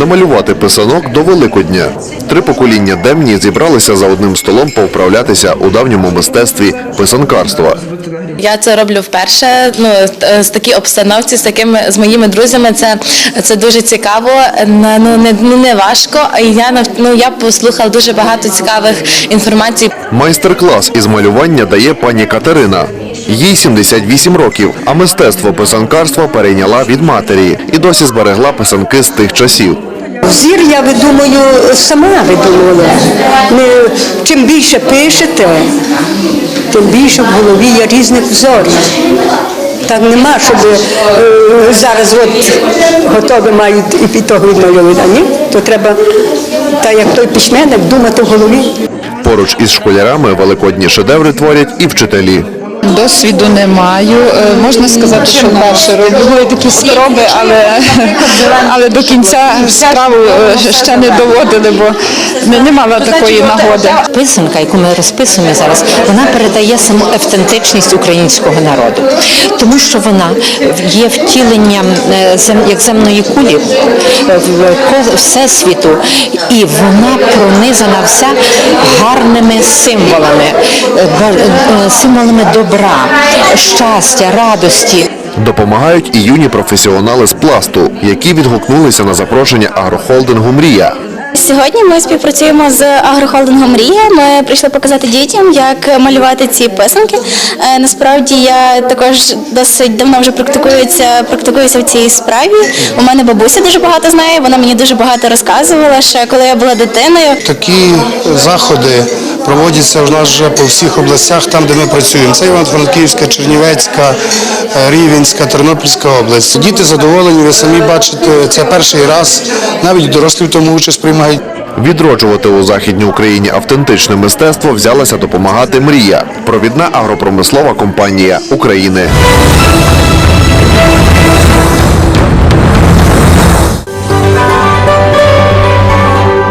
намалювати писанок до Великодня. Три покоління демні зібралися за одним столом повправлятися у давньому мистецтві писанкарства. Я це роблю вперше. Ну е, з такій обстановці, з такими з моїми друзями. Це, це дуже цікаво. Не- Ну не, ну, не важко. Я ну, я послухала дуже багато цікавих інформацій. Майстер-клас із малювання дає пані Катерина. Їй 78 років, а мистецтво писанкарства перейняла від матері і досі зберегла писанки з тих часів. Зір я видумую сама видумую. Не, чим більше пишете, тим більше в голові є різних взорів. Так нема, щоб е, зараз от готові мають і під того відмальовувати. Ні, то треба, так як той письменник, думати в голові. Поруч із школярами великодні шедеври творять і вчителі. Досвіду не маю. Е, Можна сказати, що вперше робили такі спроби, але, але до кінця справу е, ще не доводили, бо не, не мала такої нагоди. Писанка, яку ми розписуємо зараз, вона передає саму автентичність українського народу, тому що вона є втіленням е, як земної кулі в всесвіту, і вона пронизана вся гарними символами, символами добра, щастя, радості. Допомагають і юні професіонали з пласту, які відгукнулися на запрошення агрохолдингу Мрія. Сьогодні ми співпрацюємо з агрохолдингом Мрія. Ми прийшли показати дітям, як малювати ці писанки. Е, Насправді я також досить давно вже практикуюся, практикуюся в цій справі. У мене бабуся дуже багато знає. Вона мені дуже багато розказувала, ще коли я була дитиною. Такі заходи проводяться в нас вже по всіх областях, там, де ми працюємо. Це Івано-Франківська, Чернівецька, е, Рівенська, Тернопільська область. Діти задоволені, ви самі бачите, це перший раз. Навіть дорослі в тому участь приймають. Відроджувати у Західній Україні автентичне мистецтво взялася допомагати Мрія, провідна агропромислова компанія України.